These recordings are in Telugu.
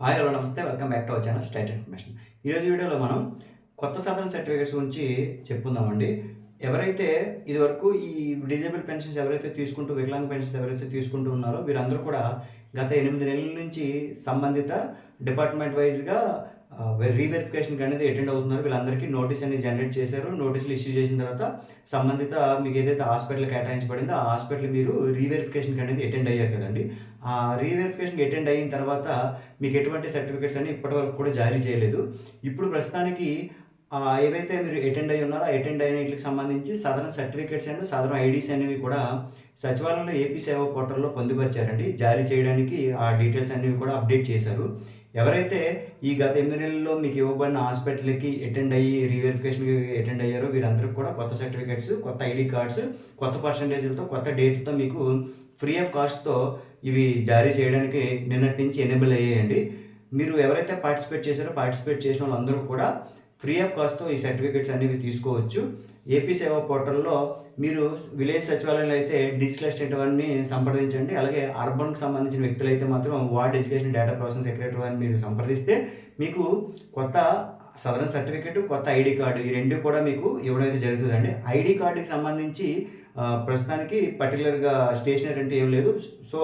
హాయ్ హలో నమస్తే welcome back to our channel state information. ఈరోజు వీడియోలో మనం కొత్త సాధన సర్టిఫికేట్స్ గురించి చెప్పుకుందామండి. ఎవరైతే ఇదివరకు ఈ డిజేబుల్ పెన్షన్స్ ఎవరైతే తీసుకుంటూ వికలాంగ్ పెన్షన్స్ ఎవరైతే తీసుకుంటూ ఉన్నారో వీరందరూ కూడా గత ఎనిమిది నెలల నుంచి సంబంధిత డిపార్ట్మెంట్ వైజ్గా రీవెరిఫికేషన్కి అనేది అటెండ్ అవుతున్నారు. వీళ్ళందరికీ నోటీస్ అనేది జనరేట్ చేశారు. నోటీసులు ఇష్యూ చేసిన తర్వాత సంబంధిత మీకు ఏదైతే హాస్పిటల్ కేటాయించబడిందో ఆ హాస్పిటల్ మీరు రీవెరిఫికేషన్కి అనేది అటెండ్ అయ్యారు కదండి. ఆ రీవెరిఫికేషన్కి అటెండ్ అయిన తర్వాత మీకు ఎటువంటి సర్టిఫికేట్స్ అని ఇప్పటివరకు కూడా జారీ చేయలేదు. ఇప్పుడు ప్రస్తుతానికి ఏవైతే మీరు అటెండ్ అయి ఉన్నారో అటెండ్ అయిన వీటికి సంబంధించి సాధారణ సర్టిఫికేట్స్ అండ్ సాధారణ ఐడీస్ అనేవి కూడా సచివాలయంలో ఏపీ సేవా పోర్టల్లో పొందుపరిచారండి. జారీ చేయడానికి ఆ డీటెయిల్స్ అనేవి కూడా అప్డేట్ చేశారు. ఎవరైతే ఈ గత ఎనిమిది నెలల్లో మీకు ఇవ్వబడిన హాస్పిటల్కి అటెండ్ అయ్యి రీవెరిఫికేషన్కి అటెండ్ అయ్యారో వీరందరికీ కూడా కొత్త సర్టిఫికేట్స్ కొత్త ఐడి కార్డ్స్ కొత్త పర్సంటేజ్లతో కొత్త డేట్లతో మీకు ఫ్రీ ఆఫ్ కాస్ట్తో ఇవి జారీ చేయడానికి నిన్నటి నుంచి ఎనేబుల్ అయ్యాయండి. మీరు ఎవరైతే పార్టిసిపేట్ చేశారో పార్టిసిపేట్ చేసిన వాళ్ళందరూ కూడా ఫ్రీ ఆఫ్ కాస్ట్తో ఈ సర్టిఫికేట్స్ అనేవి తీసుకోవచ్చు. ఏపీ సేవా పోర్టల్లో మీరు విలేజ్ సచివాలయంలో అయితే డిజిటల్ అసిస్టెంట్ వారిని సంప్రదించండి. అలాగే అర్బన్కి సంబంధించిన వ్యక్తులు అయితే మాత్రం ward education data processing secretary వారిని మీరు సంప్రదిస్తే మీకు కొత్త సదరన్ సర్టిఫికేట్ కొత్త ఐడి కార్డు ఈ రెండు కూడా మీకు ఇవ్వడం అయితే జరుగుతుందండి. ఐడి కార్డుకి సంబంధించి ప్రస్తుతానికి పర్టికులర్గా స్టేషనరీ అంటే ఏం లేదు. సో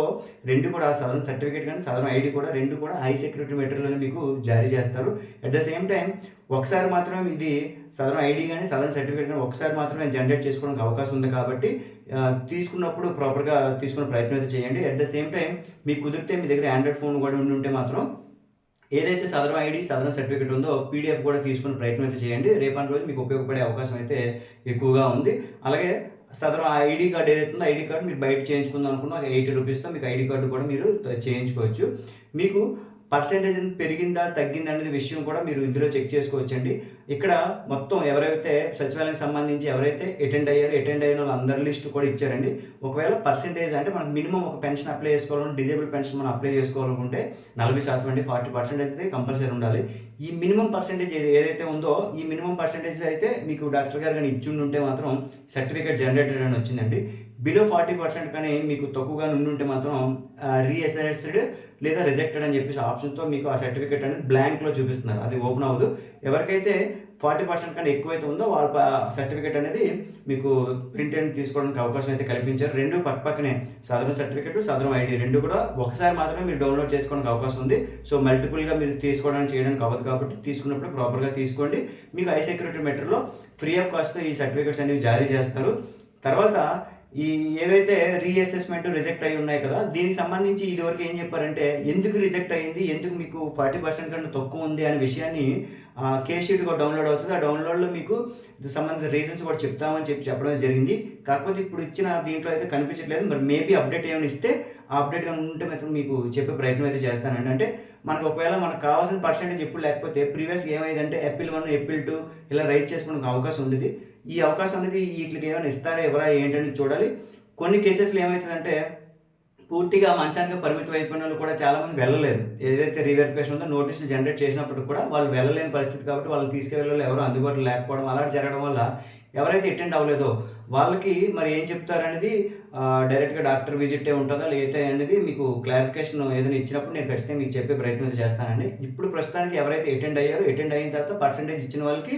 రెండు కూడా సదరన్ సర్టిఫికేట్ కానీ సదరన్ ఐడి కూడా రెండు కూడా హై సెక్యూరిటీ మెటీరియల్ మీకు జారీ చేస్తారు. అట్ ద సేమ్ టైం ఒకసారి మాత్రమే ఇది సదరన్ ఐడి కానీ సదరన్ సర్టిఫికేట్ కానీ ఒకసారి మాత్రమే జనరేట్ చేసుకోవడానికి అవకాశం ఉంది కాబట్టి తీసుకున్నప్పుడు ప్రాపర్గా తీసుకునే ప్రయత్నం అయితే చేయండి. అట్ ద సేమ్ టైం మీకు కుదిరితే మీ దగ్గర ఆండ్రాయిడ్ ఫోన్ కూడా ఉండి ఉంటే మాత్రం ఏదైతే సదరం ఐడి సదరం సర్టిఫికేట్ ఉందో పీడిఎఫ్ కూడా తీసుకునే ప్రయత్నం అయితే చేయండి. రేపటి రోజు మీకు ఉపయోగపడే అవకాశం అయితే ఎక్కువగా ఉంది. అలాగే సదరం ఐడి కార్డ్ ఏదైతే ఉందో ఐడి కార్డు మీరు బయట చేయించుకుందాం అనుకున్నా ఎయిటీ రూపీస్తో మీకు ఐడి కార్డు కూడా మీరు చేయించుకోవచ్చు. మీకు పర్సెంటేజ్ పెరిగిందా తగ్గిందా అనేది విషయం కూడా మీరు ఇందులో చెక్ చేసుకోవచ్చండి. ఇక్కడ మొత్తం ఎవరైతే సచివాలయానికి సంబంధించి ఎవరైతే అటెండ్ అయ్యారో అటెండ్ అయిన వాళ్ళు అందరి లిస్ట్ కూడా ఇచ్చారండి. ఒకవేళ పర్సెంటేజ్ అంటే మనకు మినిమం ఒక పెన్షన్ అప్లై చేసుకోవాలంటే డిజేబుల్ పెన్షన్ మనం అప్లై చేసుకోవాలనుకుంటే నలభై శాతం అండి ఫార్టీ పర్సెంటేజ్ అయితే కంపల్సరీ ఉండాలి. ఈ మినిమం పర్సెంటేజ్ ఏదైతే ఉందో ఈ మినిమం పర్సెంటేజ్ అయితే మీకు డాక్టర్ గారు కానీ ఇచ్చి ఉంటే మాత్రం సర్టిఫికేట్ జనరేటెడ్ అని వచ్చిందండి. బిలో ఫార్టీ పర్సెంట్ కానీ మీకు తక్కువగా ఉంటే మాత్రం రీఅసెస్డ్ లేదా రిజెక్టెడ్ అని చెప్పేసి ఆప్షన్తో మీకు ఆ సర్టిఫికేట్ అనేది బ్లాంక్లో చూపిస్తున్నారు. అది ఓపెన్ అవ్వదు. ఎవరికైతే ఫార్టీ పర్సెంట్ కన్నా ఎక్కువైతే ఉందో వాళ్ళ సర్టిఫికేట్ అనేది మీకు ప్రింట్ అండ్ తీసుకోవడానికి అవకాశం అయితే కల్పించారు. రెండు పక్కపక్కనే సదరం సర్టిఫికేట్ సదరం ఐడి రెండు కూడా ఒకసారి మాత్రమే మీరు డౌన్లోడ్ చేసుకోవడానికి అవకాశం ఉంది. సో మల్టిపుల్గా మీరు తీసుకోవడానికి చేయడానికి అవ్వదు కాబట్టి తీసుకున్నప్పుడు ప్రాపర్గా తీసుకోండి. మీకు ఐ సెక్యూరిటీ మెటర్లో ఫ్రీ ఆఫ్ కాస్ట్తో ఈ సర్టిఫికేట్స్ అనేవి జారీ చేస్తారు. తర్వాత ఈ ఏవైతే రీఅసెస్మెంట్ రిజెక్ట్ అయి ఉన్నాయి కదా దీనికి సంబంధించి ఇదివరకు ఏం చెప్పారంటే ఎందుకు రిజెక్ట్ అయ్యింది ఎందుకు మీకు ఫార్టీ పర్సెంట్ కన్నా తక్కువ ఉంది అనే విషయాన్ని కేసీట్ కూడా డౌన్లోడ్ అవుతుంది. ఆ డౌన్లోడ్లో మీకు సంబంధించిన రీజన్స్ కూడా చెప్తామని చెప్పి చెప్పడం జరిగింది. కాకపోతే ఇప్పుడు ఇచ్చిన దీంట్లో అయితే కనిపించట్లేదు. మరి మేబీ అప్డేట్ ఏమైనా ఇస్తే ఆ అప్డేట్ ఉంటే మాత్రం మీకు చెప్పే ప్రయత్నం అయితే చేస్తానండి. అంటే మనకు ఒకవేళ మనకు కావాల్సిన పర్సెంటేజ్ ఎప్పుడు లేకపోతే ప్రీవియస్ ఏమైందంటే ఎప్పిల్ వన్ ఎప్పిల్ టూ ఇలా రైట్ చేసుకోవడానికి అవకాశం ఉండేది. ఈ అవకాశం అనేది వీటికి ఏమైనా ఇస్తారా ఎవరా ఏంటని చూడాలి. కొన్ని కేసెస్లో ఏమవుతుందంటే పూర్తిగా మంచానికి పరిమితం అయిపోయిన వాళ్ళు కూడా చాలామంది వెళ్ళలేదు. ఏదైతే రీవెరిఫికేషన్ ఉందో నోటీసులు జనరేట్ చేసినప్పుడు కూడా వాళ్ళు వెళ్ళలేని పరిస్థితి కాబట్టి వాళ్ళని తీసుకెళ్ళాలి ఎవరు అందుబాటులో లేకపోవడం అలాంటి జరగడం వల్ల ఎవరైతే అటెండ్ అవ్వలేదో వాళ్ళకి మరి ఏం చెప్తారనేది డైరెక్ట్గా డాక్టర్ విజిటే ఉంటుందా లేట్ అనేది మీకు క్లారిఫికేషన్ ఏదైనా ఇచ్చినప్పుడు నేను ఖచ్చితంగా మీకు చెప్పే ప్రయత్నం చేస్తానండి. ఇప్పుడు ప్రస్తుతానికి ఎవరైతే అటెండ్ అయ్యారో అటెండ్ అయిన తర్వాత పర్సంటేజ్ ఇచ్చిన వాళ్ళకి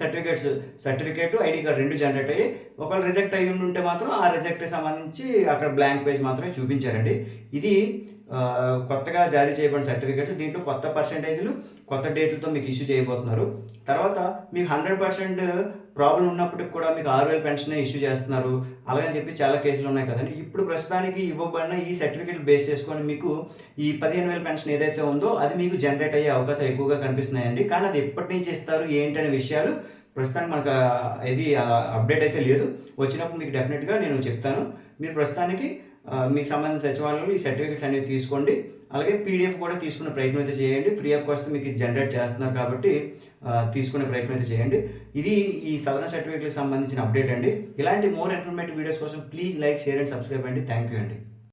సర్టిఫికేట్స్ సర్టిఫికేట్ ఐడి కార్డ్ రెండు జనరేట్ అయ్యి ఒకవేళ రిజెక్ట్ అయ్యి ఉంటే మాత్రం ఆ రిజెక్ట్కి సంబంధించి అక్కడ బ్లాంక్ పేజ్ మాత్రమే చూపించారండి. ఇది కొత్తగా జారీ చేయబడిన సర్టిఫికేట్స్ దీంట్లో కొత్త పర్సంటేజ్లు కొత్త డేట్లతో మీకు ఇష్యూ చేయబోతున్నారు. తర్వాత మీకు హండ్రెడ్ పర్సెంట్ ప్రాబ్లం ఉన్నప్పటికి కూడా మీకు ఆరు వేల పెన్షన్ ఇష్యూ చేస్తున్నారు. అలాగని చెప్పి చాలా కేసులు ఉన్నాయి కదండి. ఇప్పుడు ప్రస్తుతానికి ఇవ్వబడిన ఈ సర్టిఫికేట్ బేస్ చేసుకొని మీకు ఈ పదిహేను వేల పెన్షన్ ఏదైతే ఉందో అది మీకు జనరేట్ అయ్యే అవకాశం ఎక్కువగా కనిపిస్తున్నాయండి. కానీ అది ఎప్పటి నుంచి ఇస్తారు ఏంటనే విషయాలు ప్రస్తుతానికి మనకు ఇది అప్డేట్ అయితే లేదు. వచ్చినప్పుడు మీకు డెఫినెట్గా నేను చెప్తాను. మీరు ప్రస్తుతానికి మీకు సంబంధించిన సచివాలయంలో ఈ సర్టిఫికేట్స్ అనేవి తీసుకోండి. అలాగే పీడిఎఫ్ కూడా తీసుకునే ప్రయత్నం అయితే చేయండి. ఫ్రీ ఆఫ్ కాస్ట్ మీకు ఇది జనరేట్ చేస్తున్నారు కాబట్టి తీసుకునే ప్రయత్నం అయితే చేయండి. ఇది ఈ సదరన్ సర్టిఫికేట్కి సంబంధించిన అప్డేట్ అండి. ఇలాంటి మోర్ ఇన్ఫర్మేటివ్ వీడియోస్ కోసం please like share and subscribe అండి. థ్యాంక్ యూ అండి.